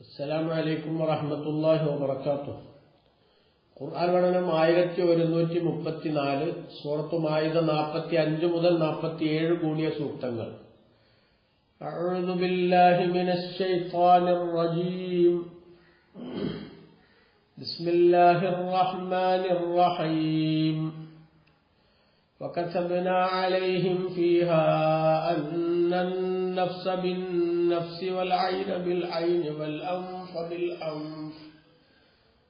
അസ്സലാമു അലൈക്കും വറഹ്മത്തുള്ളാഹി വബറകാതുഹു ഖുർആൻ പഠനം ആയിരത്തി ഒരുന്നൂറ്റി മുപ്പത്തിനാല് സൂറത്ത് മായിദ നാൽപ്പത്തി അഞ്ച് മുതൽ നാൽപ്പത്തിയേഴ് കൂടിയ സൂക്തങ്ങൾ أعوذ بالله من الشيطان الرجيم بسم الله الرحمن الرحيم وكتبنا عليهم فيها أن النفس بالنفس والعين بالعين والأنف بالأنف.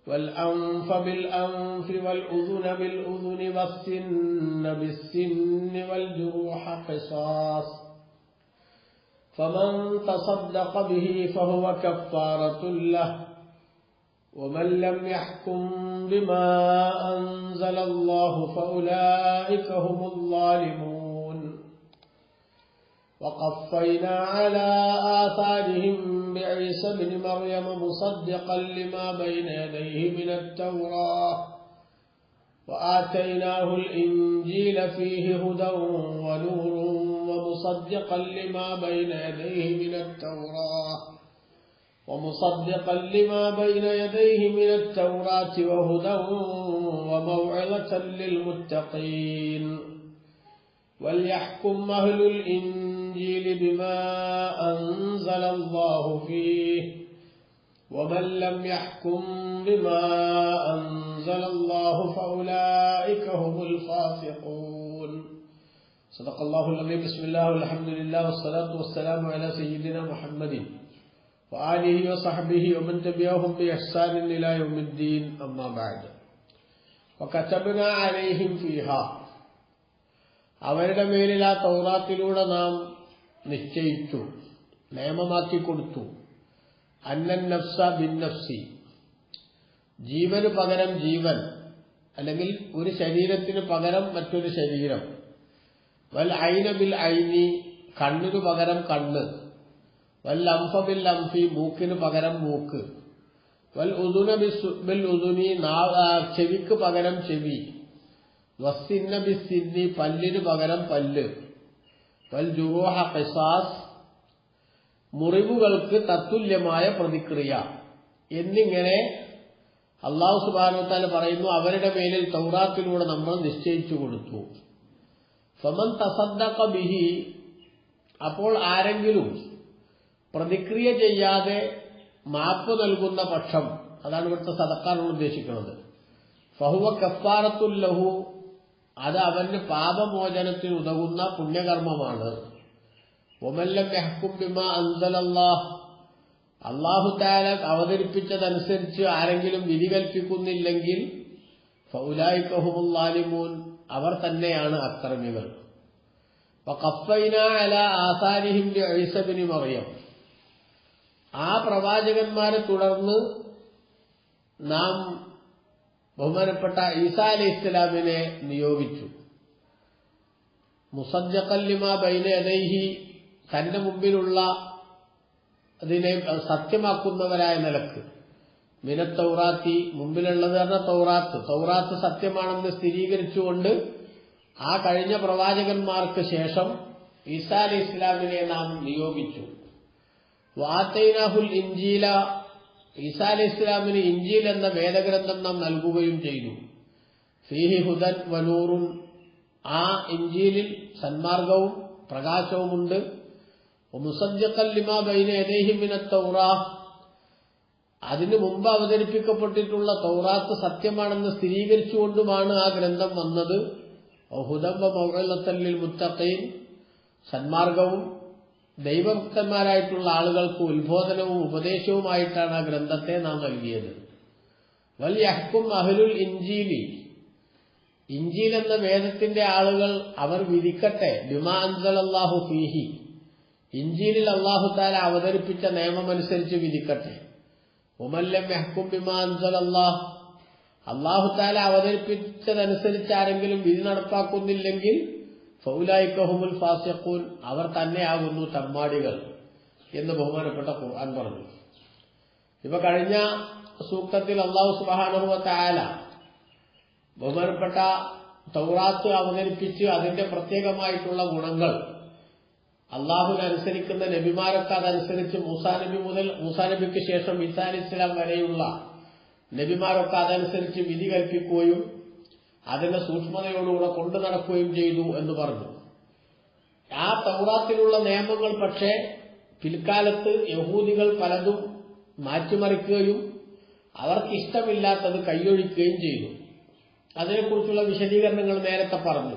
والأنف بالأنف والأذن بالأذن والسن بالسن والجروح قصاص. فمن تصدق به فهو كفارة له. ومن لم يحكم بما أنزل الله فأولئك هم الظالمون. وقفينا على آثارهم بعيسى بن مريم مصدقا لما بين يديه من التوراة. وآتيناه الإنجيل فيه هدى ونور ومصدقا لما بين يديه من التوراة. ومصدقا لما بين يديه من التوراة وهدى وموعظة للمتقين. وليحكم أهل الإنجيل بما أنزل الله فيه ومن لم يحكم بما أنزل الله فأولئك هم الفاسقون صدق الله العظيم بسم الله والحمد لله والصلاة والسلام على سيدنا محمد وآله وصحبه ومن تبعهم بإحسان إلى يوم الدين أما بعد وكتبنا عليهم فيها അവരുടെ മേലിൽ ആ തൗറാത്തിലൂടെ നാം നിശ്ചയിച്ചു. നിയമമാക്കി കൊടുത്തു. അന്നൻ നഫ്സ ബിൻ നഫ്സി. ജീവന് പകരം ജീവൻ അല്ലെങ്കിൽ ഒരു ശരീരത്തിന് പകരം മറ്റൊരു ശരീരം. വൽ ഐന ബിൽ ഐനി കണ്ണിനു പകരം കണ്ണ്. വൽ അംഫ ബിൽ അംഫി മൂക്കിന് പകരം മൂക്ക്. വൽ ഉദുന ബിൽ ഉദുനി ചെവിക്ക് പകരം ചെവി. വസ്സിന്ന ബിസ്സിന്നി പല്ലിന് പകരം പല്ല്. വൽ ജുറൂഹ ഖിസാസ് മുറിവുകൾക്ക് തത്തുല്യമായ പ്രതിക്രിയ. എന്നിങ്ങനെ അള്ളാഹു സുബാനുത്താൽ പറയുന്നു അവരുടെ മേലിൽ തൗറാത്തിലൂടെ നമ്മൾ നിശ്ചയിച്ചു കൊടുത്തു. ഫമൻ തസദ്ദഖ ബിഹി അപ്പോൾ ആരെങ്കിലും പ്രതിക്രിയ ചെയ്യാതെ മാപ്പ് നൽകുന്ന പക്ഷം അതാണ് ഇവിടുത്തെ സദക്കാരോട് ഉദ്ദേശിക്കുന്നത്. ഫഹുവ കഫാറത്തുല്ലഹു അത് അവന് പാപമോചനത്തിന് ഉതകുന്ന പുണ്യകർമ്മമാണ്. അള്ളാഹു താല അവതരിപ്പിച്ചതനുസരിച്ച് ആരെങ്കിലും വിധി കൽപ്പിക്കുന്നില്ലെങ്കിൽ അവർ തന്നെയാണ് അക്രമികൾ. മറിയം. ആ പ്രവാചകന്മാരെ തുടർന്ന് നാം ബഹുമാനപ്പെട്ട ഈസാ അലി ഇസ്ലാമിനെ നിയോഗിച്ചു. മുസജ്ജക്കല്ലിമ ബൈന എദൈഹി തന്റെ മുമ്പിലുള്ള അതിനെ സത്യമാക്കുന്നവരായ നിലയ്ക്ക്. മിനത്തൗറാത്തി മുമ്പിലുള്ളത് പറഞ്ഞ തൗറാത്ത്. തൗറാത്ത് സത്യമാണെന്ന് സ്ഥിരീകരിച്ചുകൊണ്ട് ആ കഴിഞ്ഞ പ്രവാചകന്മാർക്ക് ശേഷം ഈസാ അലി ഇസ്ലാമിനെ നാം നിയോഗിച്ചു. വാത്തൈനാഹുൽ ഇഞ്ചീല ഈസാ അലി ഇസ്ലാമിന് ഇഞ്ചിൽ എന്ന വേദഗ്രന്ഥം നാം നൽകുകയും ചെയ്തു. ഫീഹി ഹുദൻ വനൂറും ആ ഇഞ്ചിയിലിൽ സന്മാർഗവും പ്രകാശവുമുണ്ട്. അതിനു മുമ്പ് അവതരിപ്പിക്കപ്പെട്ടിട്ടുള്ള തൗറാത്ത് സത്യമാണെന്ന് സ്ഥിരീകരിച്ചുകൊണ്ടുമാണ് ആ ഗ്രന്ഥം വന്നത്. ഹുദംബ മൗഴത്തല്ലിൽ മുത്തഖീൻ. സന്മാർഗവും ദൈവഭക്തന്മാരായിട്ടുള്ള ആളുകൾക്ക് ഉത്ബോധനവും ഉപദേശവുമായിട്ടാണ് ആ ഗ്രന്ഥത്തെ നാം നൽകിയത്. വലിയഹ്ക്കും യഹ്കും അഹ്ലുൽ ഇഞ്ചീലി ഇഞ്ചീൽ എന്ന വേദത്തിന്റെ ആളുകൾ അവർ വിധിക്കട്ടെ ബിമാ അൻസലല്ലാഹു ഫീഹി. ഇഞ്ചീലിൽ അള്ളാഹു താല അവതരിപ്പിച്ച നിയമമനുസരിച്ച് വിധിക്കട്ടെ. ഉമല്ലം യഹ്കും ബിമാ അൻസലല്ലാഹ്. അള്ളാഹു താല അവതരിപ്പിച്ചതനുസരിച്ച് ആരെങ്കിലും വിധി നടപ്പാക്കുന്നില്ലെങ്കിൽ ഫൗലായിക്കഹുമുൽ ഫാസിഖൂൻ. അവർ തന്നെയാകുന്നു തമ്മാടികൾ എന്ന് ബഹുമാനപ്പെട്ട ഖുർആൻ പറഞ്ഞു. ഇപ്പൊ കഴിഞ്ഞ സൂക്തത്തിൽ അള്ളാഹു സുബാനുഭവത്തെ ആല ബഹുമാനപ്പെട്ട തൗറാത്ത് അവതരിപ്പിച്ച് അതിന്റെ പ്രത്യേകമായിട്ടുള്ള ഗുണങ്ങൾ അള്ളാഹുവിനനുസരിക്കുന്ന നബിമാരൊക്കെ അതനുസരിച്ച് മൂസാ നബി മുതൽ മൂസാനബിക്ക് ശേഷം ഇസാൻ ഇസ്ലാം വരെയുള്ള നബിമാരൊക്കെ അതനുസരിച്ച് വിധി കൽപ്പിക്കുകയും അതിന്റെ സൂക്ഷ്മതയോടുകൂടെ കൊണ്ടു നടക്കുകയും ചെയ്തു എന്ന് പറഞ്ഞു. ആ തൗറാത്തിലുള്ള നിയമങ്ങൾ പക്ഷേ പിൽക്കാലത്ത് യഹൂദികൾ പലതും മാറ്റിമറിക്കുകയും അവർക്ക് ഇഷ്ടമില്ലാത്തത് കൈയൊഴിക്കുകയും ചെയ്തു. അതിനെക്കുറിച്ചുള്ള വിശദീകരണങ്ങൾ നേരത്തെ പറഞ്ഞു.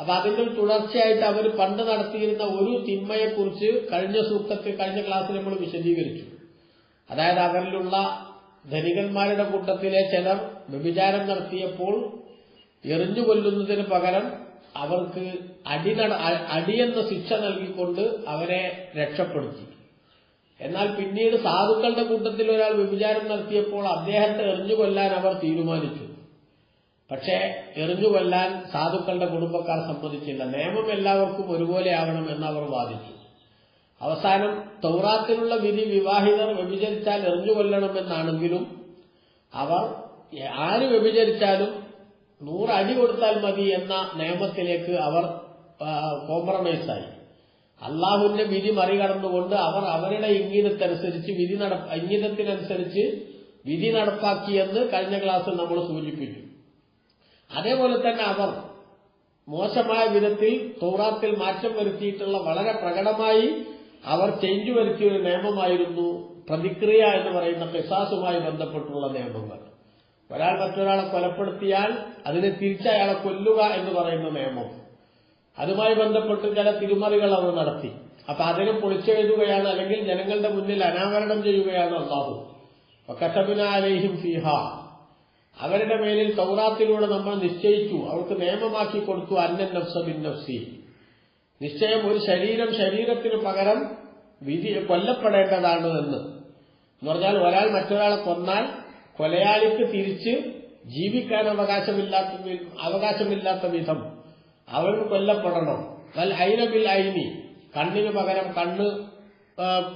അപ്പൊ അതിന്റെ തുടർച്ചയായിട്ട് അവർ പണ്ട് നടത്തിയിരുന്ന ഒരു തിന്മയെക്കുറിച്ച് കഴിഞ്ഞ സൂക്തത്തിൽ കഴിഞ്ഞ ക്ലാസ്സിൽ നമ്മൾ വിശദീകരിച്ചു. അതായത് അവരിലുള്ള ധനികന്മാരുടെ കൂട്ടത്തിലെ ചിലർ വ്യഭിചാരം നടത്തിയപ്പോൾ എറിഞ്ഞു കൊല്ലുന്നതിന് പകരം അവർക്ക് അടി നട അടിയെന്ന ശിക്ഷ നൽകിക്കൊണ്ട് അവരെ രക്ഷപ്പെടുത്തി. എന്നാൽ പിന്നീട് സാധുക്കളുടെ കൂട്ടത്തിൽ ഒരാൾ വ്യഭിചാരം നടത്തിയപ്പോൾ അദ്ദേഹത്തെ എറിഞ്ഞു കൊല്ലാൻ അവർ തീരുമാനിച്ചു. പക്ഷേ എറിഞ്ഞു കൊല്ലാൻ സാധുക്കളുടെ കുടുംബക്കാർ സമ്മതിച്ചില്ല. നിയമം എല്ലാവർക്കും ഒരുപോലെ ആവണം എന്ന് അവർ വാദിച്ചു. അവസാനം തൗറാത്തിലുള്ള വിധി വിവാഹിതർ വ്യഭിചരിച്ചാൽ എറിഞ്ഞു കൊല്ലണമെന്നാണെങ്കിലും അവർ ആര് വ്യഭിചരിച്ചാലും അടി കൊടുത്താൽ മതി എന്ന നിയമത്തിലേക്ക് അവർ കോംപ്രമൈസ് ആയി. അള്ളാഹുവിന്റെ വിധി മറികടന്നുകൊണ്ട് അവർ അവരുടെ ഇംഗിതത്തനുസരിച്ച് വിധി നട ഇംഗിതത്തിനനുസരിച്ച് വിധി നടപ്പാക്കിയെന്ന് കഴിഞ്ഞ ക്ലാസ്സിൽ നമ്മൾ സൂചിപ്പിച്ചു. അതേപോലെ തന്നെ അവർ മോശമായ വിധത്തിൽ തോറാത്തിൽ മാറ്റം വരുത്തിയിട്ടുള്ള വളരെ പ്രകടമായി അവർ ചേഞ്ച് വരുത്തിയ ഒരു നിയമമായിരുന്നു പ്രതിക്രിയ എന്ന് പറയുന്ന പിസാസുമായി ബന്ധപ്പെട്ടുള്ള നിയമങ്ങൾ. ഒരാൾ മറ്റൊരാളെ കൊലപ്പെടുത്തിയാൽ അതിനെ തിരിച്ചയാളെ കൊല്ലുക എന്ന് പറയുന്ന നിയമം. അതുമായി ബന്ധപ്പെട്ട് ചില തിരുമറികൾ അവർ നടത്തി. അപ്പൊ അതിനെ പൊളിച്ചെഴുതുകയാണ് അല്ലെങ്കിൽ ജനങ്ങളുടെ മുന്നിൽ അനാവരണം ചെയ്യുകയാണ് അള്ളാഹു. കട്ടബിനാലേഹിം ഫിഹ. അവരുടെ മേലിൽ സൗറാത്തിലൂടെ നമ്മൾ നിശ്ചയിച്ചു. അവർക്ക് നിയമമാക്കി കൊടുത്തു. അന്നൻ നഫ്സ ബിൻ നഫ്സി. നിശ്ചയം ഒരു ശരീരം ശരീരത്തിന് പകരം വിധി കൊല്ലപ്പെടേണ്ടതാണ് എന്ന്. എന്ന് പറഞ്ഞാൽ ഒരാൾ മറ്റൊരാളെ കൊന്നാൽ കൊലയാളിക്ക് തിരിച്ച് ജീവിക്കാൻ അവകാശമില്ലാത്ത അവകാശമില്ലാത്ത വിധം അവൻ കൊല്ലപ്പെടണം. വൽ ഐനബിൽ ഐനി കണ്ണിന് പകരം കണ്ണ്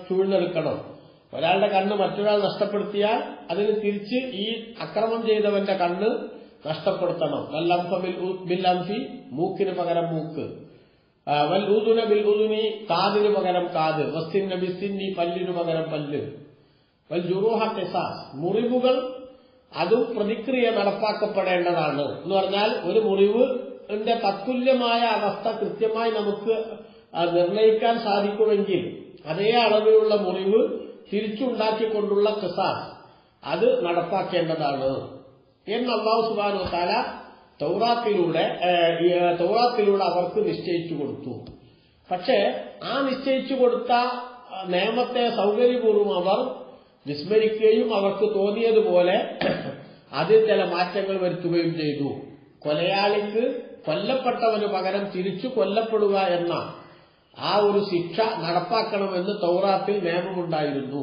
ചൂഴ്ന്നെടുക്കണം. ഒരാളുടെ കണ്ണ് മറ്റൊരാൾ നഷ്ടപ്പെടുത്തിയാൽ അതിന് തിരിച്ച് ഈ അക്രമം ചെയ്തവന്റെ കണ്ണ് നഷ്ടപ്പെടുത്തണം. വല്ലംഫ ബിൽ അംഫി. മൂക്കിന് പകരം മൂക്ക്. വൽ ഊതുന ബിൽ ഊതുനി കാതിന് പകരം കാത്. വസ്തിൻ ബിസ്തിന്നി പല്ലിനു പകരം പല്ല്. വൽ ജുറൂഹ ടെസാസ് മുറിവുകൾ അതും പ്രതിക്രിയ നടപ്പാക്കപ്പെടേണ്ടതാണ്. എന്ന് പറഞ്ഞാൽ ഒരു മുറിവിന്റെ തത്തുല്യമായ അവസ്ഥ കൃത്യമായി നമുക്ക് നിർണയിക്കാൻ സാധിക്കുമെങ്കിൽ അതേ അളവിലുള്ള മുറിവ് തിരിച്ചുണ്ടാക്കിക്കൊണ്ടുള്ള കിസാസ് അത് നടപ്പാക്കേണ്ടതാണ്. എന്ന് അള്ളാഹു സുബാനു താല തൗറാത്തിലൂടെ തൗറാത്തിലൂടെ അവർക്ക് നിശ്ചയിച്ചു കൊടുത്തു. പക്ഷെ ആ നിശ്ചയിച്ചു കൊടുത്ത നിയമത്തെ സൗകര്യപൂർവം അവർ വിസ്മരിക്കുകയും അവർക്ക് തോന്നിയതുപോലെ അതിൽ ചില മാറ്റങ്ങൾ വരുത്തുകയും ചെയ്തു. കൊലയാളിക്ക് കൊല്ലപ്പെട്ടവന് പകരം തിരിച്ചു കൊല്ലപ്പെടുക എന്ന ആ ഒരു ശിക്ഷ നടപ്പാക്കണമെന്ന് തൗറാത്തിൽ നിയമമുണ്ടായിരുന്നു.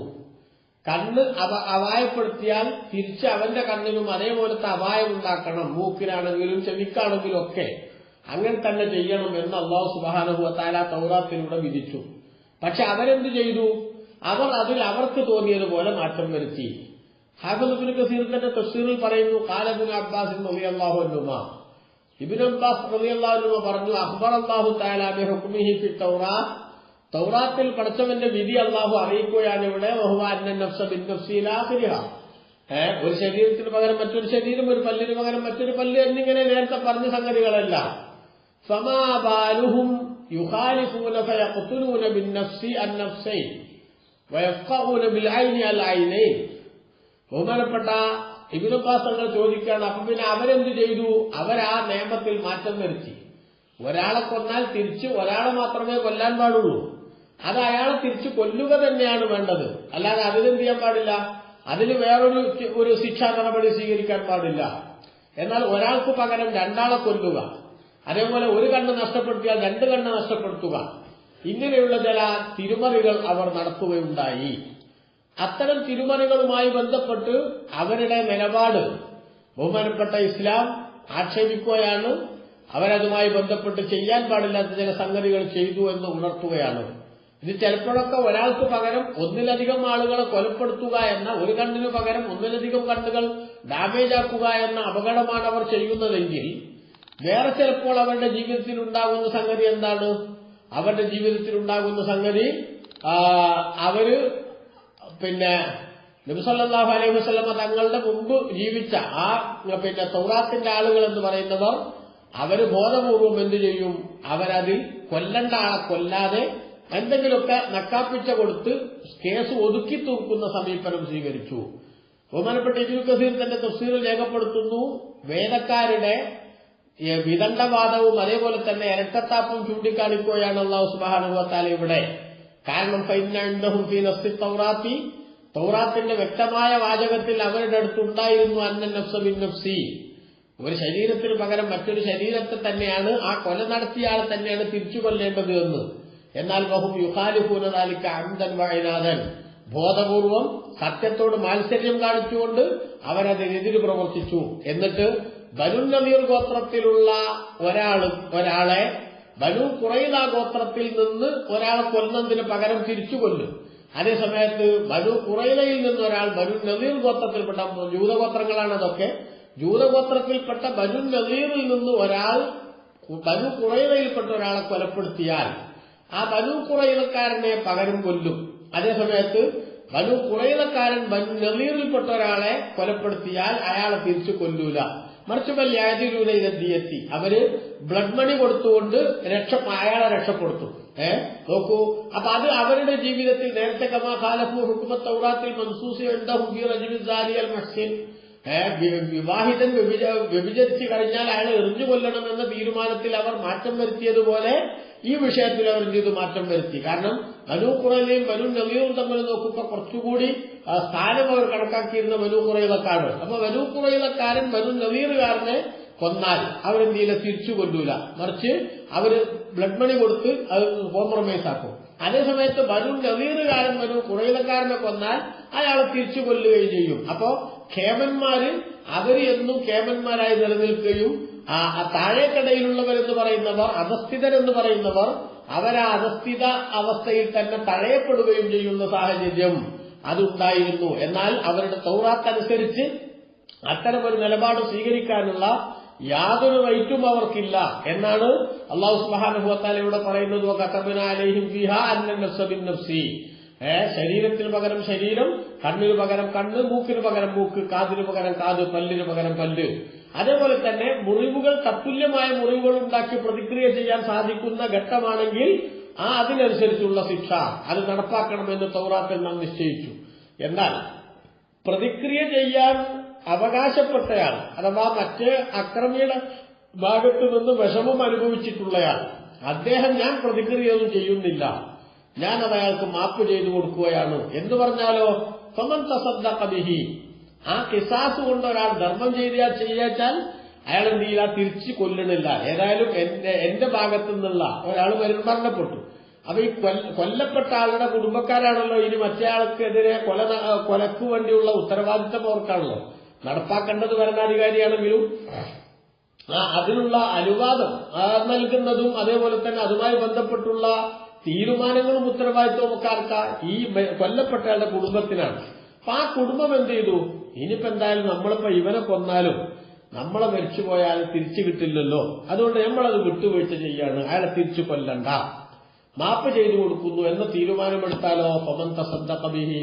കണ്ണ് അവ അപായപ്പെടുത്തിയാൽ തിരിച്ച് അവന്റെ കണ്ണിനും അതേപോലത്തെ അപായം ഉണ്ടാക്കണം. മൂക്കിനാണെങ്കിലും ചെവിക്കാണെങ്കിലും ഒക്കെ അങ്ങനെ തന്നെ ചെയ്യണം എന്ന് അള്ളാഹു സുബാനുഭവത്താല തൗറാത്തിലൂടെ വിധിച്ചു. പക്ഷെ അവരെന്ത് ചെയ്തു? അവർ അതിൽ അവർക്ക് തോന്നിയതുപോലെ മാറ്റം വരുത്തി. ഹാഫിബിന് കസീർ തന്നെ തഫ്സീറിൽ പറയുന്നു കാലബിൻ അബ്ബാസിൻ നബി അള്ളാഹു അനുമ ഇബിൻ അബ്ബാസ് റബി അള്ളാഹുനുമ പറഞ്ഞു അക്ബർ അള്ളാഹു താലാബി ഹുക്മിഹി ഫി തൗറാത്തിൽ പഠിച്ചവന്റെ വിധി അള്ളാഹു അറിയിക്കുകയാണ് ഇവിടെ. ഒരു ശരീരത്തിന് പകരം മറ്റൊരു ശരീരം ഒരു പല്ലിന് പകരം മറ്റൊരു പല്ല് എന്നിങ്ങനെ നേരത്തെ പറഞ്ഞ സംഗതികളല്ല. സമാബാലുഹും യുഹാലിഫൂന ബിന്നഫ്സി അന്നഫ്സൈൻ വയഫ്ഖഊന ബിൽഐനി ബഹുമാനപ്പെട്ട ഇബിനുപാസങ്ങൾ ചോദിക്കുകയാണ് അപ്പൊ പിന്നെ അവരെന്ത് ചെയ്തു? അവരാ നിയമത്തിൽ മാറ്റം വരുത്തി. ഒരാളെ കൊന്നാൽ തിരിച്ച് ഒരാളെ മാത്രമേ കൊല്ലാൻ പാടുള്ളൂ. അത് അയാളെ തിരിച്ചു കൊല്ലുക തന്നെയാണ് വേണ്ടത്. അല്ലാതെ അതിനെന്ത് ചെയ്യാൻ പാടില്ല? അതിന് വേറൊരു ഒരു ശിക്ഷാ നടപടി സ്വീകരിക്കാൻ പാടില്ല. എന്നാൽ ഒരാൾക്ക് പകരം രണ്ടാളെ കൊല്ലുക. അതേപോലെ ഒരു കണ്ണ് നഷ്ടപ്പെടുത്തിയാൽ രണ്ട് കണ്ണ് നഷ്ടപ്പെടുത്തുക. ഇങ്ങനെയുള്ള ചില തിരുമറികൾ അവർ നടത്തുകയുണ്ടായി. അത്തരം തിരുമറികളുമായി ബന്ധപ്പെട്ട് അവരുടെ നിലപാട്. ബഹുമാനപ്പെട്ട ഇസ്ലാം ആക്ഷേപിക്കുകയാണ്. അവരതുമായി ബന്ധപ്പെട്ട് ചെയ്യാൻ പാടില്ലാത്ത ചില സംഗതികൾ ചെയ്തു എന്ന് ഉണർത്തുകയാണ്. ഇത് ചിലപ്പോഴൊക്കെ ഒരാൾക്ക് പകരം ഒന്നിലധികം ആളുകളെ കൊലപ്പെടുത്തുക എന്ന ഒരു കണ്ണിന് പകരം ഒന്നിലധികം കണ്ണുകൾ ഡാമേജ് ആക്കുക എന്ന അപകടമാണ് അവർ ചെയ്യുന്നതെങ്കിൽ വേറെ ചിലപ്പോൾ അവരുടെ ജീവിതത്തിൽ ഉണ്ടാകുന്ന സംഗതി എന്താണ്? അവരുടെ ജീവിതത്തിൽ ഉണ്ടാകുന്ന സംഗതി അവർ പിന്നെ നബിസല്ലാഹു അലൈഹി വസ്ലമ തങ്ങളുടെ മുമ്പ് ജീവിച്ച ആ പിന്നെ തൗറാത്തിന്റെ ആളുകൾ എന്ന് പറയുന്നവർ അവർ ബോധപൂർവം എന്തു ചെയ്യും? അവരതിൽ കൊല്ലണ്ട ആളെ കൊല്ലാതെ എന്തെങ്കിലുമൊക്കെ നക്കാപ്പിച്ച കൊടുത്ത് കേസ് ഒതുക്കി തൂക്കുന്ന സമീപനം സ്വീകരിച്ചു. ബഹുമാനപ്പെട്ട ഇജുൽ കസീർ തന്റെ തഫ്സീറിൽ രേഖപ്പെടുത്തുന്നു വേദക്കാരുടെ വിദണ്ഡവാദവും അതേപോലെ തന്നെ ഇരട്ടത്താപ്പും ചൂണ്ടിക്കാണിക്കുകയാണ് അള്ളാഹു സുബാനുഭവത്താൽ ഇവിടെ. കാരണം തൗറാത്തി തൗറാത്തിന്റെ വ്യക്തമായ വാചകത്തിൽ അവരുടെ അടുത്തുണ്ടായിരുന്നു അന്നൻ നഫ്സ ബിൻ നഫ്സി. ഒരു ശരീരത്തിന് പകരം മറ്റൊരു ശരീരത്തെ തന്നെയാണ് ആ കൊല നടത്തിയ ആളെ തന്നെയാണ് തിരിച്ചു കൊല്ലേണ്ടത് എന്ന്. എന്നാൽ ബഹും യുഹാലിഹൂനതാലിക്ക് അന്തൻ വായനാഥൻ ബോധപൂർവം സത്യത്തോട് മാത്സര്യം കാണിച്ചുകൊണ്ട് അവരതിനെതിര് പ്രവർത്തിച്ചു. എന്നിട്ട് ബനു നമീർ ഗോത്രത്തിലുള്ള ഒരാൾ ഒരാളെ ബനു കുറയുന്ന ഗോത്രത്തിൽ നിന്ന് ഒരാളെ കൊല്ലുന്നതിന് പകരം തിരിച്ചു കൊല്ലും അതേസമയത്ത് ബനു കുറൈലയിൽ നിന്ന് ഒരാൾ ബനു നദീർ ഗോത്രത്തിൽപ്പെട്ട ജൂതഗോത്രങ്ങളാണ് അതൊക്കെ. ജൂതഗോത്രത്തിൽപ്പെട്ട ബനു നദീറിൽ നിന്ന് ഒരാൾ ബനു കുറൈലയിൽപ്പെട്ട ഒരാളെ കൊലപ്പെടുത്തിയാൽ ആ ബനു കുറയിലക്കാരനെ പകരം കൊല്ലും. അതേസമയത്ത് ബനു കുറയിലക്കാരൻ ബനു നദീറിൽപ്പെട്ട ഒരാളെ കൊലപ്പെടുത്തിയാൽ അയാളെ തിരിച്ചു കൊല്ലൂല. മറിച്ച് വല്യാതിരൂലയിലെത്തി അവർ ബ്ലഡ് മണി കൊടുത്തുകൊണ്ട് രക്ഷ അയാളെ രക്ഷപ്പെടുത്തും. ഏ? നോക്കൂ. അപ്പൊ അത് അവരുടെ ജീവിതത്തിൽ നേരത്തെ കമാ ഖാലഫു ഹുക്കുമത്ത് ഔറാത്തിൽ മൻസൂസി സാലിയൽ മഹ്സിൻ വിവാഹിതൻ വ്യഭിച- വ്യഭിചരിച്ചു കഴിഞ്ഞാൽ അയാളെ എറിഞ്ഞു കൊല്ലണമെന്ന തീരുമാനത്തിൽ അവർ മാറ്റം വരുത്തിയതുപോലെ ഈ വിഷയത്തിൽ അവർ എന്ത് ചെയ്തു മാറ്റം വരുത്തി. കാരണം ബനു കുറയിലെയും ബനു നവീറും തമ്മിൽ നോക്കുമ്പോൾ കുറച്ചുകൂടി സ്ഥാനം അവർ കണക്കാക്കിയിരുന്ന ബനു കുറയിലക്കാണ് അപ്പൊ ബനു കുറയിലക്കാരൻ ബനു നവീറുകാരനെ കൊന്നാൽ അവരെന്ത് ചെയ്യില്ല? തിരിച്ചു കൊല്ലൂല മറിച്ച് അവർ ബ്ലഡ് മണി കൊടുത്ത് അത് കോംപ്രമൈസ് ആക്കും. അതേസമയത്ത് ബനു നവീറുകാരൻ ബനു കുറയിലക്കാരനെ കൊന്നാൽ അയാളെ തിരിച്ചു കൊല്ലുകയും ചെയ്യും. അപ്പോ ഖേമന്മാര് അവർ എന്നും ഖേമന്മാരായി നിലനിൽക്കുകയും ആ താഴേക്കടയിലുള്ളവരെന്ന് പറയുന്നവർ അധസ്ഥിതരെന്ന് പറയുന്നവർ അവരാ അധസ്ഥിത അവസ്ഥയിൽ തന്നെ തഴയപ്പെടുകയും ചെയ്യുന്ന സാഹചര്യം അതുണ്ടായിരുന്നു. എന്നാൽ അവരുടെ തൗറാത്തനുസരിച്ച് അത്തരമൊരു നിലപാട് സ്വീകരിക്കാനുള്ള യാതൊരു റൈറ്റും അവർക്കില്ല. എന്നാണ് അള്ളാഹു സുബാനുഭവത്താൽ ഇവിടെ പറയുന്നത് ശരീരത്തിന് പകരം ശരീരം കണ്ണിന് പകരം കണ്ണ് മൂക്കിന് പകരം മൂക്ക് കാതിന് പകരം കാത് പല്ലിന് പകരം പല്ല്. അതേപോലെ തന്നെ മുറിവുകൾ തത്തുല്യമായ മുറിവുകൾ ഉണ്ടാക്കി പ്രതിക്രിയ ചെയ്യാൻ സാധിക്കുന്ന ഘട്ടമാണെങ്കിൽ ആ അതിനനുസരിച്ചുള്ള ശിക്ഷ അത് നടപ്പാക്കണമെന്ന് തൗറാത്തിൽ നാം നിശ്ചയിച്ചു. എന്നാൽ പ്രതിക്രിയ ചെയ്യാൻ അവകാശപ്പെട്ടയാൾ അഥവാ മറ്റ് അക്രമിയുടെ ഭാഗത്തു നിന്ന് വിഷമം അനുഭവിച്ചിട്ടുള്ളയാൾ അദ്ദേഹം ഞാൻ പ്രതിക്രിയൊന്നും ചെയ്യുന്നില്ല. ഞാൻ അതയാൾക്ക് മാപ്പ് ചെയ്തു കൊടുക്കുകയാണ്. എന്ന് പറഞ്ഞാലോ? സ്വമൻ തസദ്ദഖബിഹി ആ കിസാസ് കൊണ്ട് ഒരാൾ ധർമ്മം ചെയ്താൽ ചെയ്യാച്ചാൽ അയാൾ എന്ത് ചെയ്യില്ല? തിരിച്ചു കൊല്ലണില്ല. ഏതായാലും എന്റെ എന്റെ ഭാഗത്തു നിന്നുള്ള ഒരാൾ മരണപ്പെട്ടു. അപ്പൊ ഈ കൊല്ല- കൊല്ലപ്പെട്ട ആളുടെ കുടുംബക്കാരാണല്ലോ ഇനി മറ്റേ ആൾക്കെതിരെ കൊല കൊലക്ക് വേണ്ടിയുള്ള ഉത്തരവാദിത്തം അവർക്കാണല്ലോ. നടപ്പാക്കേണ്ടത് ഭരണാധികാരിയാണെങ്കിലും ആ അതിനുള്ള അനുവാദം നൽകുന്നതും അതേപോലെ തന്നെ അതുമായി ബന്ധപ്പെട്ടുള്ള തീരുമാനങ്ങളും ഉത്തരവാദിത്വവും ഒക്കെ ആർക്കാ? ഈ കൊല്ലപ്പെട്ടയാളുടെ കുടുംബത്തിനാണ്. അപ്പൊ ആ കുടുംബം എന്ത് ചെയ്തു? ഇനിയിപ്പോ എന്തായാലും നമ്മളിപ്പോ ഇവനെ കൊന്നാലും നമ്മളെ മരിച്ചു പോയാൽ തിരിച്ചു കിട്ടില്ലല്ലോ. അതുകൊണ്ട് നമ്മളത് വിട്ടുവീഴ്ച ചെയ്യാണ്. അയാളെ തിരിച്ചു കൊല്ലണ്ട. മാപ്പ് ചെയ്തു കൊടുക്കുന്നു എന്ന തീരുമാനമെടുത്താലോ? പമന്ത തസദ്ദഖബിഹി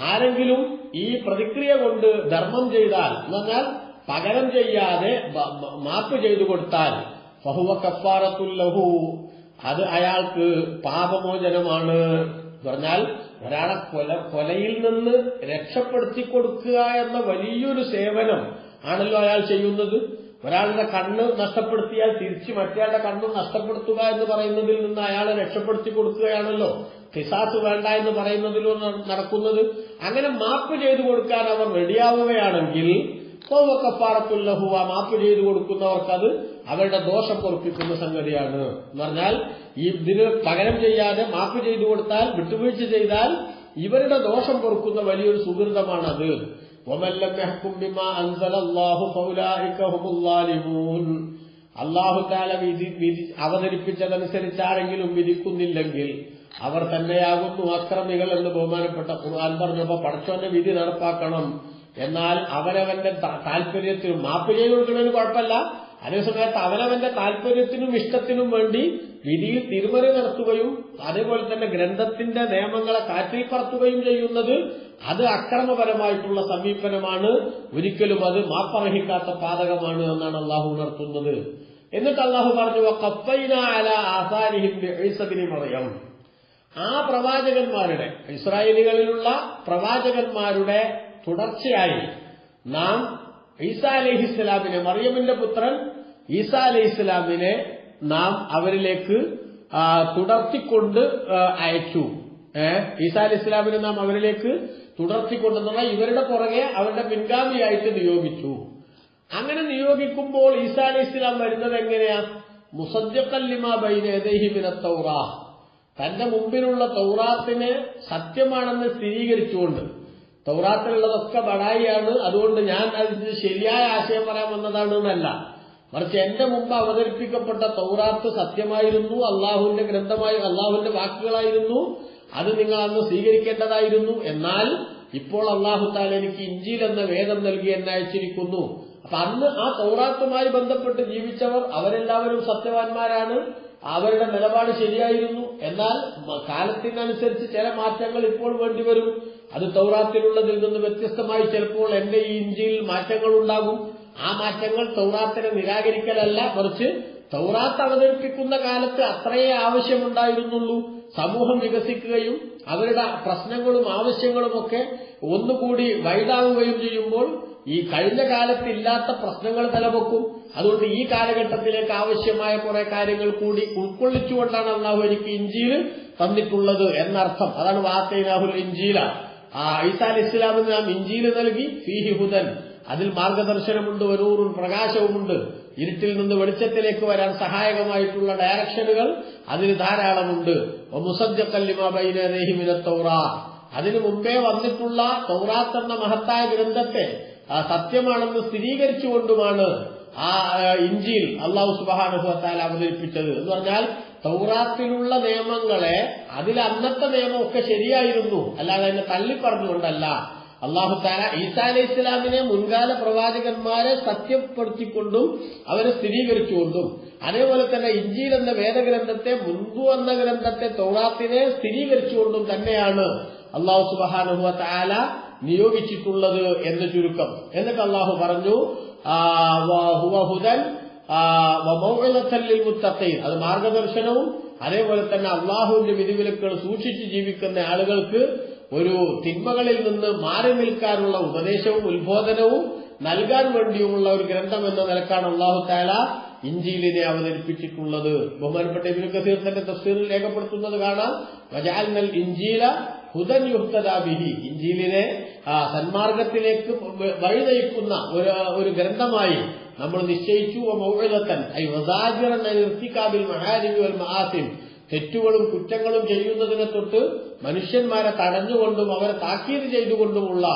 ആരെങ്കിലും ഈ പ്രതിക്രിയ കൊണ്ട് ധർമ്മം ചെയ്താൽ എന്ന് പറഞ്ഞാൽ പകരം ചെയ്യാതെ മാപ്പ് ചെയ്തു കൊടുത്താൽ ഫഹുവ കഫാറത്തുല്ലഹു അത് അയാൾക്ക് പാപമോചനമാണ്. എന്ന് പറഞ്ഞാൽ ഒരാളെ കൊല കൊലയിൽ നിന്ന് രക്ഷപ്പെടുത്തി കൊടുക്കുക എന്ന വലിയൊരു സേവനം ആണല്ലോ അയാൾ ചെയ്യുന്നത്. ഒരാളുടെ കണ്ണ് നഷ്ടപ്പെടുത്തിയാൽ തിരിച്ച് മറ്റേയാളുടെ കണ്ണ് നഷ്ടപ്പെടുത്തുക എന്ന് പറയുന്നതിൽ നിന്ന് അയാളെ രക്ഷപ്പെടുത്തി കൊടുക്കുകയാണല്ലോ കിസാസ് വേണ്ട എന്ന് പറയുന്നതിലോ നടക്കുന്നത്. അങ്ങനെ മാപ്പ് ചെയ്തു കൊടുക്കാൻ അവർ റെഡിയാവുകയാണെങ്കിൽ മാപ്പ് ചെയ്തു കൊടുക്കുന്നവർക്കത് അവരുടെ ദോഷം പൊറുപ്പിക്കുന്ന സംഗതിയാണ് എന്ന് പറഞ്ഞാൽ ഇതിന് പകരം ചെയ്യാതെ മാപ്പ് ചെയ്തു കൊടുത്താൽ വിട്ടുവീഴ്ച ചെയ്താൽ ഇവരുടെ ദോഷം പൊറുക്കുന്ന വലിയൊരു സുഹൃതമാണത്. അള്ളാഹുത്താല അവതരിപ്പിച്ചതനുസരിച്ചാണെങ്കിലും വിധിക്കുന്നില്ലെങ്കിൽ അവർ തന്നെയാകുന്നു അക്രമികൾ എന്ന് ബഹുമാനപ്പെട്ട ഖുർആൻ പറഞ്ഞപ്പോ പടച്ചോന്റെ വിധി നടപ്പാക്കണം. എന്നാൽ അവനവന്റെ താല്പര്യത്തിൽ മാപ്പ് ചെയ്തു കൊടുക്കണതിന് കുഴപ്പമില്ല. അതേസമയത്ത് അവനവന്റെ താല്പര്യത്തിനും ഇഷ്ടത്തിനും വേണ്ടി വിധിയിൽ തിരുമറി നടത്തുകയും അതേപോലെ തന്നെ ഗ്രന്ഥത്തിന്റെ നിയമങ്ങളെ കാറ്റിൽ പറത്തുകയും ചെയ്യുന്നത് അത് അക്രമപരമായിട്ടുള്ള സമീപനമാണ്. ഒരിക്കലും അത് മാപ്പർഹിക്കാത്ത പാതകമാണ് എന്നാണ് അള്ളാഹു ഉണർത്തുന്നത്. എന്നിട്ട് അള്ളാഹു പറഞ്ഞു മറിയം. ആ പ്രവാചകന്മാരുടെ ഇസ്രായേലികളിലുള്ള പ്രവാചകന്മാരുടെ തുടർച്ചയായി നാം ഈസാ അലഹി ഇസ്ലാമിനെ മറിയമിന്റെ പുത്രൻ ഈസാ അലഹി ഇസ്ലാമിനെ നാം അവരിലേക്ക് തുടർത്തിക്കൊണ്ട് അയച്ചു. ഏഹ് ഈസാ അലി ഇസ്ലാമിനെ നാം അവരിലേക്ക് തുടർത്തിക്കൊണ്ടെന്നുള്ള ഇവരുടെ പുറകെ അവരുടെ പിൻഗാമിയായിട്ട് നിയോഗിച്ചു. അങ്ങനെ നിയോഗിക്കുമ്പോൾ ഈസാ അലി ഇസ്ലാം വരുന്നത് എങ്ങനെയാ? തൗറാ. തന്റെ മുമ്പിലുള്ള തൗറാത്തിനെ സത്യമാണെന്ന് സ്ഥിരീകരിച്ചുകൊണ്ട് തൗറാത്തിലുള്ളതൊക്കെ ബടായിയാണ് അതുകൊണ്ട് ഞാൻ അതിന് ശരിയായ ആശയം പറയാൻ വന്നതാണ് എന്നല്ല. മറിച്ച് എന്റെ മുമ്പ് അവതരിപ്പിക്കപ്പെട്ട തൗറാത്ത് സത്യമായിരുന്നു അള്ളാഹുവിന്റെ ഗ്രന്ഥമായി അള്ളാഹുവിന്റെ വാക്കുകളായിരുന്നു. അത് നിങ്ങൾ അന്ന് സ്വീകരിക്കേണ്ടതായിരുന്നു. എന്നാൽ ഇപ്പോൾ അള്ളാഹു താല എനിക്ക് ഇഞ്ചിൽ എന്ന വേദം നൽകി എന്നെ അയച്ചിരിക്കുന്നു. അപ്പൊ അന്ന് ആ തൗറാത്തുമായി ബന്ധപ്പെട്ട് ജീവിച്ചവർ അവരെല്ലാവരും സത്യവാന്മാരാണ് അവരുടെ നിലപാട് ശരിയായിരുന്നു. എന്നാൽ കാലത്തിനനുസരിച്ച് ചില മാറ്റങ്ങൾ ഇപ്പോൾ വേണ്ടിവരും. അത് തൗറാത്തിലുള്ളതിൽ നിന്ന് വ്യത്യസ്തമായി ചിലപ്പോൾ എന്റെ ഈ ഇഞ്ചിയിൽ മാറ്റങ്ങൾ ഉണ്ടാകും. ആ മാറ്റങ്ങൾ തൗറാത്തിനെ നിരാകരിക്കലല്ല മറിച്ച് തൗറാത്ത് അവതരിപ്പിക്കുന്ന കാലത്ത് അത്രയേ ആവശ്യമുണ്ടായിരുന്നുള്ളൂ. സമൂഹം വികസിക്കുകയും അവരുടെ പ്രശ്നങ്ങളും ആവശ്യങ്ങളും ഒക്കെ ഒന്നുകൂടി വൈതാവുകയും ചെയ്യുമ്പോൾ ഈ കഴിഞ്ഞ കാലത്ത് ഇല്ലാത്ത പ്രശ്നങ്ങൾ തലപൊക്കും അതുകൊണ്ട് ഈ കാലഘട്ടത്തിലേക്ക് ആവശ്യമായ കുറെ കാര്യങ്ങൾ കൂടി ഉൾക്കൊള്ളിച്ചുകൊണ്ടാണ് അള്ളാഹു എനിക്ക് ഇഞ്ചിയിൽ തന്നിട്ടുള്ളത് എന്നർത്ഥം. അതാണ് വാത്തൈനാഹുൽ ഇഞ്ചീല ആ ഈസാ അലി ഇസ്ലാമിന് നാം ഇഞ്ചിയിൽ നൽകി ഫീഹി ഹുദൻ. അതിൽ മാർഗദർശനമുണ്ട് ഒരൂറും പ്രകാശവുമുണ്ട്. ഇരുട്ടിൽ നിന്ന് വെളിച്ചത്തിലേക്ക് വരാൻ സഹായകമായിട്ടുള്ള ഡയറക്ഷനുകൾ അതിന് ധാരാളമുണ്ട്. അതിനു മുമ്പേ വന്നിട്ടുള്ള തൗറാത്ത് എന്ന മഹത്തായ ഗ്രന്ഥത്തെ സത്യമാണെന്ന് സ്ഥിരീകരിച്ചുകൊണ്ടുമാണ് ആ, ഇഞ്ചിയിൽ അള്ളാഹു സുബാനുഭവത്താൽ അവതരിപ്പിച്ചത്. എന്ന് പറഞ്ഞാൽ തൗറാത്തിലുള്ള നിയമങ്ങളെ അതിൽ അന്നത്തെ നിയമമൊക്കെ ശരിയായിരുന്നു. അല്ലാതെ അതിനെ തള്ളിപ്പറഞ്ഞുകൊണ്ടല്ല. അള്ളാഹു താല ഈസാ അലൈഹി ഇസ്ലാമിനെ മുൻകാല പ്രവാചകന്മാരെ സത്യപ്പെടുത്തിക്കൊണ്ടും അവരെ സ്ഥിരീകരിച്ചുകൊണ്ടും അതേപോലെ തന്നെ ഇഞ്ചിയിൽ എന്ന വേദഗ്രന്ഥത്തെ മുൻപു എന്ന ഗ്രന്ഥത്തെ തൗറാത്തിനെ സ്ഥിരീകരിച്ചുകൊണ്ടും തന്നെയാണ് അള്ളാഹു സുബാനുഹുവ താല നിയോഗിച്ചിട്ടുള്ളത് എന്ന് ചുരുക്കം. എന്നിട്ട് അള്ളാഹു പറഞ്ഞു ഹുദൻ വമൗഇളത്തൻ മുത്തഖീൻ. അത് മാർഗദർശനവും അതേപോലെ തന്നെ അള്ളാഹുവിന്റെ വിധിവിലക്കുകൾ സൂക്ഷിച്ച് ജീവിക്കുന്ന ആളുകൾക്ക് ഒരു തിന്മകളിൽ നിന്ന് മാറി നിൽക്കാനുള്ള ഉപദേശവും ഉത്ബോധനവും നൽകാൻ വേണ്ടിയുമുള്ള ഒരു ഗ്രന്ഥം എന്ന നിലക്കാണ് അള്ളാഹു താല ഇഞ്ചിയിലിനെ അവതരിപ്പിച്ചിട്ടുള്ളത്. ബഹുമാനപ്പെട്ട ഇബിൻ കസീർ തന്റെ തഫ്സീറിൽ രേഖപ്പെടുത്തുന്നത് കാണാം. വജാൽനൽ ഇഞ്ചീല ഹുദൻ യുക്തദാബിഹി ഇഞ്ചീലിനെ ആ, സന്മാർഗത്തിലേക്ക് വ- വഴി നയിക്കുന്ന ഒരു ഒരു ഗ്രന്ഥമായി നമ്മൾ നിശ്ചയിച്ചു മൗഴതൻ തെറ്റുകളും കുറ്റങ്ങളും ചെയ്യുന്നതിനെ തൊട്ട് മനുഷ്യന്മാരെ തടഞ്ഞുകൊണ്ടും അവരെ താക്കീത് ചെയ്തുകൊണ്ടുമുള്ള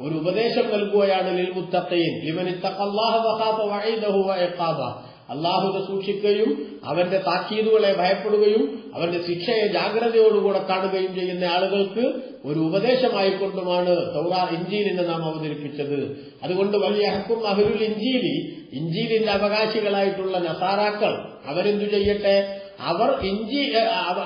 ഒരു ഉപദേശം നൽകുകയാണ് ലിൽ മുത്തഖീൻ. ലിമനിത്തഖല്ലാഹ വഖാഫ വഈദഹു വഇഖാബ അള്ളാഹുനെ സൂക്ഷിക്കുകയും അവന്റെ താക്കീതുകളെ ഭയപ്പെടുകയും അവന്റെ ശിക്ഷയെ ജാഗ്രതയോടുകൂടെ കാണുകയും ചെയ്യുന്ന ആളുകൾക്ക് ഒരു ഉപദേശമായിക്കൊണ്ടുമാണ് തൗറാ ഇഞ്ചീലിനെ നാം അവതരിപ്പിച്ചത്. അതുകൊണ്ട് വലിയ ഹക്കും അഹുരുൽ ഇഞ്ചീലി ഇഞ്ചീലിന്റെ അവകാശികളായിട്ടുള്ള നസാറാക്കൾ അവരെന്തു ചെയ്യട്ടെ? അവർ ഇഞ്ചി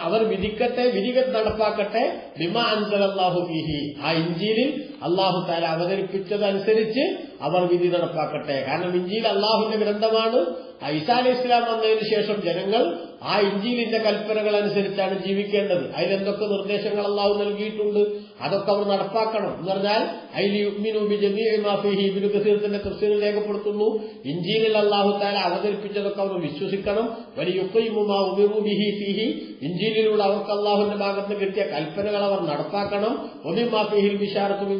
അവർ വിധിക്കട്ടെ വിധികൾ നടപ്പാക്കട്ടെ. ബിമ അള്ളാഹു ഫീഹി. ആ ഇഞ്ചിയിൽ അള്ളാഹു താല അവതരിപ്പിച്ചതനുസരിച്ച് അവർ വിധി നടപ്പാക്കട്ടെ. കാരണം ഇഞ്ചിയിൽ അള്ളാഹുവിന്റെ ഗ്രന്ഥമാണ്. ഈസാ ഇസ്ലാം വന്നതിന് ശേഷം ജനങ്ങൾ ആ ഇഞ്ചിയിലിന്റെ കൽപ്പനകൾ അനുസരിച്ചാണ് ജീവിക്കേണ്ടത്. അതിലെന്തൊക്കെ നിർദ്ദേശങ്ങൾ അള്ളാഹു നൽകിയിട്ടുണ്ട് അതൊക്കെ അവർ നടപ്പാക്കണം. എന്ന് പറഞ്ഞാൽ അതിന്റെ തഫ്സീറിൽ രേഖപ്പെടുത്തുന്നു. ഇഞ്ചിയിൽ അള്ളാഹു താല അവതരിപ്പിച്ചതൊക്കെ അവർ വിശ്വസിക്കണം. വലിയ ഫീഹി ഇഞ്ചിയിലൂടെ അവർക്ക് അള്ളാഹുന്റെ ഭാഗത്ത് കിട്ടിയ കൽപ്പനകൾ അവർ നടപ്പാക്കണം. ഒബിമാഫിഹിൽ ഫീഹിൽ ബിഷാറത്തു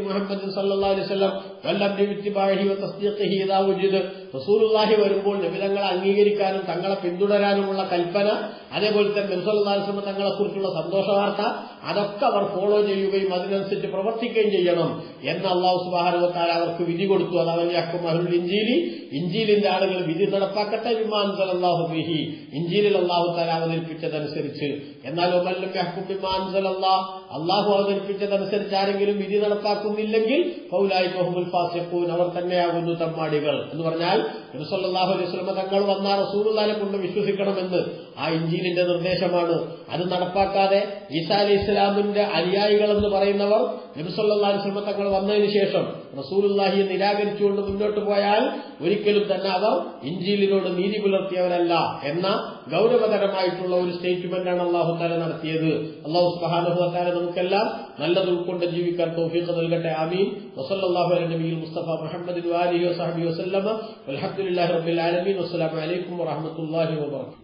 മുഹമ്മദ് സല്ലാ അലൈഹി വസല്ലം വല്ലം ബിഇത്തിബാഇഹി വതസ്ദീഖിഹി ഇദാ വുജിദ് റസൂലുള്ളാഹി വരുമ്പോൾ നബിതങ്ങളെ അംഗീകരിക്കാനും തങ്ങളെ പിന്തുടരാനുമുള്ള കൽപ്പന അതേപോലെ തന്നെ നബിസല്ലാസ്ലമ തങ്ങളെ കുറിച്ചുള്ള സന്തോഷ വാർത്ത അതൊക്കെ അവർ ഫോളോ ചെയ്യുകയും അതിനനുസരിച്ച് പ്രവർത്തിക്കുകയും ചെയ്യണം എന്ന് അള്ളാഹു സുബാഹാരവത്താൽ അവർക്ക് വിധി കൊടുത്തു. അത് അവന്റെ അക്കും അഹുൽ ഇഞ്ചീലി ഇഞ്ചീലിന്റെ ആളുകൾ വിധി നടപ്പാക്കട്ടെ വിമാൻ അള്ളാഹു ബിഹി. ഇഞ്ചീലിൽ അള്ളാഹു താല അവതരിപ്പിച്ചതനുസരിച്ച്. എന്നാൽ ഒമല്ലും യഹ്കും ബിമാൻ അള്ളാഹു അവതരിപ്പിച്ചതനുസരിച്ച് ആരെങ്കിലും വിധി നടപ്പാക്കുന്നില്ലെങ്കിൽ പൗലായി ബഹുമുൽ ഫാസിഖൂൻ അവർ തന്നെയാകുന്നു തമ്മാടികൾ. എന്ന് പറഞ്ഞാൽ നബിസല്ലാഹു അലൈഹി വസല്ലം തങ്ങൾ വന്ന റസൂലുള്ളാനെ കൊണ്ട് വിശ്വസിക്കണമെന്ന് ആ ഇഞ്ചിയിലിന്റെ നിർദ്ദേശമാണ്. അത് നടപ്പാക്കാതെ ഈസാ അലി ഇസ്ലാമിന്റെ അനുയായികൾ എന്ന് പറയുന്നവർ നബിസല്ലാ സ്വലമ തങ്ങൾ വന്നതിന് ശേഷം റസൂലുല്ലാഹിയെ നിരാകരിച്ചുകൊണ്ട് മുന്നോട്ട് പോയാൽ ഒരിക്കലും തന്നെ അവർ ഇഞ്ചിയിലിനോട് നീതി പുലർത്തിയവരല്ല എന്ന ഗൗരവതരമായിട്ടുള്ള ഒരു സ്റ്റേറ്റ്മെന്റാണ് അള്ളാഹു താല നടത്തിയത്. അള്ളാഹു സുബാനുഹത്താല നമുക്കെല്ലാം നല്ലത് ഉൾക്കൊണ്ട് ജീവിക്കാൻ തോഫീസ് നൽകട്ടെ. ആമീൻ. വസല്ലാഹു അലബി മുസ്തഫ മുഹമ്മദ് വാലിഹി വസഹബി വസ്ലമ അലഹമുല്ലാഹി റബ്ബിൽ ആലമീൻ. വസ്സലാമു അലൈക്കും വറഹമത്തുല്ലാഹി വബറകാതുഹു